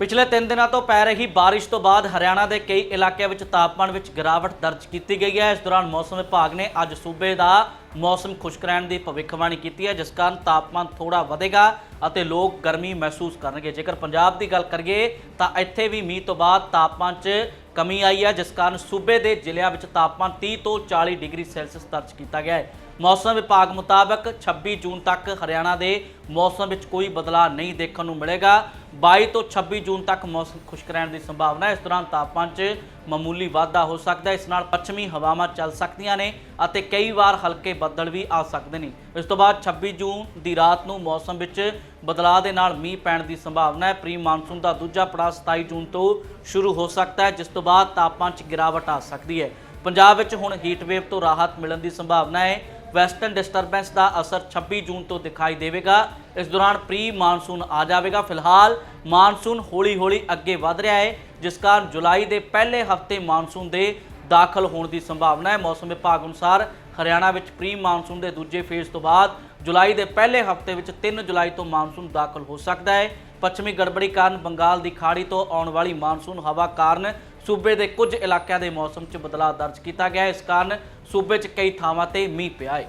ਪਿਛਲੇ 3 ਦਿਨਾਂ ਤੋਂ ਪੈ ਰਹੀ ਬਾਰਿਸ਼ ਤੋਂ ਬਾਅਦ ਹਰਿਆਣਾ ਦੇ ਕਈ ਇਲਾਕਿਆਂ ਵਿੱਚ ਤਾਪਮਾਨ ਵਿੱਚ ਗਿਰਾਵਟ ਦਰਜ ਕੀਤੀ ਗਈ ਹੈ। ਇਸ ਦੌਰਾਨ ਮੌਸਮ ਵਿਭਾਗ ਨੇ ਅੱਜ ਸੂਬੇ ਦਾ ਮੌਸਮ ਖੁਸ਼ਕ ਰਹਿਣ ਦੀ ਭਵਿੱਖਬਾਣੀ ਕੀਤੀ ਹੈ, ਜਿਸ ਕਾਰਨ ਤਾਪਮਾਨ ਥੋੜਾ ਵਧੇਗਾ ਅਤੇ ਲੋਕ ਗਰਮੀ ਮਹਿਸੂਸ ਕਰਨਗੇ। ਜੇਕਰ ਪੰਜਾਬ ਦੀ ਗੱਲ ਕਰੀਏ, ਤਾਂ ਇੱਥੇ ਵੀ ਮੀਂਹ ਤੋਂ ਬਾਅਦ ਤਾਪਮਾਨ 'ਚ ਕਮੀ ਆਈ ਹੈ, ਜਿਸ ਕਾਰਨ ਸੂਬੇ ਦੇ ਜ਼ਿਲ੍ਹਿਆਂ ਵਿੱਚ ਤਾਪਮਾਨ 30 ਤੋਂ 40 ਡਿਗਰੀ ਸੈਲਸੀਅਸ ਦਰਜ ਕੀਤਾ ਗਿਆ ਹੈ। ਮੌਸਮ ਵਿਭਾਗ ਮੁਤਾਬਕ 26 ਜੂਨ ਤੱਕ ਹਰਿਆਣਾ ਦੇ ਮੌਸਮ ਵਿੱਚ ਕੋਈ ਬਦਲਾਅ ਨਹੀਂ ਦੇਖਣ ਨੂੰ ਮਿਲੇਗਾ। 22 ਤੋਂ 26 ਜੂਨ ਤੱਕ ਮੌਸਮ ਖੁਸ਼ਕ ਰਹਿਣ ਦੀ ਸੰਭਾਵਨਾ ਹੈ। ਇਸ ਦੌਰਾਨ ਤਾਪਮਾਨ 'ਚ ਮਾਮੂਲੀ ਵਾਧਾ ਹੋ ਸਕਦਾ ਹੈ। ਇਸ ਨਾਲ ਪੱਛਮੀ ਹਵਾਵਾਂ ਚੱਲ ਸਕਦੀਆਂ ਨੇ ਅਤੇ ਕਈ ਵਾਰ ਹਲਕੇ ਬੱਦਲ ਵੀ ਆ ਸਕਦੇ ਨੇ। ਇਸ ਤੋਂ ਬਾਅਦ 26 ਜੂਨ ਦੀ ਰਾਤ ਨੂੰ ਮੌਸਮ ਵਿੱਚ ਬਦਲਾਅ ਦੇ ਨਾਲ ਮੀਂਹ ਪੈਣ ਦੀ ਸੰਭਾਵਨਾ ਹੈ। ਪ੍ਰੀ ਮਾਨਸੂਨ ਦਾ ਦੂਜਾ ਪੜਾਅ 27 ਜੂਨ ਤੋਂ ਸ਼ੁਰੂ ਹੋ ਸਕਦਾ ਹੈ, ਜਿਸ ਤੋਂ ਬਾਅਦ ਤਾਪਮਾਨ 'ਚ ਗਿਰਾਵਟ ਆ ਸਕਦੀ ਹੈ। ਪੰਜਾਬ ਵਿੱਚ ਹੁਣ ਹੀਟ ਵੇਵ ਤੋਂ ਰਾਹਤ ਮਿਲਣ ਦੀ ਸੰਭਾਵਨਾ ਹੈ। ਵੈਸਟਰਨ ਡਿਸਟਰਬੈਂਸ ਦਾ ਅਸਰ 26 ਜੂਨ ਤੋਂ ਦਿਖਾਈ ਦੇਵੇਗਾ। ਇਸ ਦੌਰਾਨ ਪ੍ਰੀ ਮਾਨਸੂਨ ਆ ਜਾਵੇਗਾ। ਫਿਲਹਾਲ ਮਾਨਸੂਨ ਹੌਲੀ-ਹੌਲੀ ਅੱਗੇ ਵਧ ਰਿਹਾ ਹੈ, ਜਿਸ ਕਾਰਨ ਜੁਲਾਈ ਦੇ ਪਹਿਲੇ ਹਫ਼ਤੇ ਮਾਨਸੂਨ ਦੇ ਦਾਖਲ ਹੋਣ ਦੀ ਸੰਭਾਵਨਾ ਹੈ। ਮੌਸਮ ਵਿਭਾਗ ਅਨੁਸਾਰ ਹਰਿਆਣਾ ਵਿੱਚ ਪ੍ਰੀ ਮਾਨਸੂਨ ਦੇ ਦੂਜੇ ਫੇਜ਼ ਤੋਂ ਬਾਅਦ ਜੁਲਾਈ ਦੇ ਪਹਿਲੇ ਹਫ਼ਤੇ ਵਿੱਚ 3 ਜੁਲਾਈ ਤੋਂ ਮਾਨਸੂਨ ਦਾਖਲ ਹੋ ਸਕਦਾ ਹੈ। ਪੱਛਮੀ ਗੜਬੜੀ ਕਾਰਨ ਬੰਗਾਲ ਦੀ ਖਾੜੀ ਤੋਂ ਆਉਣ ਵਾਲੀ ਮਾਨਸੂਨ ਹਵਾ ਕਾਰਨ ਸੂਬੇ ਦੇ ਕੁਝ ਇਲਾਕਿਆਂ ਦੇ ਮੌਸਮ 'ਚ ਬਦਲਾਅ ਦਰਜ ਕੀਤਾ ਗਿਆ ਹੈ। ਇਸ ਕਾਰਨ ਸੂਬੇ 'ਚ ਕਈ ਥਾਵਾਂ ਤੇ ਮੀਂਹ ਪਿਆ ਹੈ।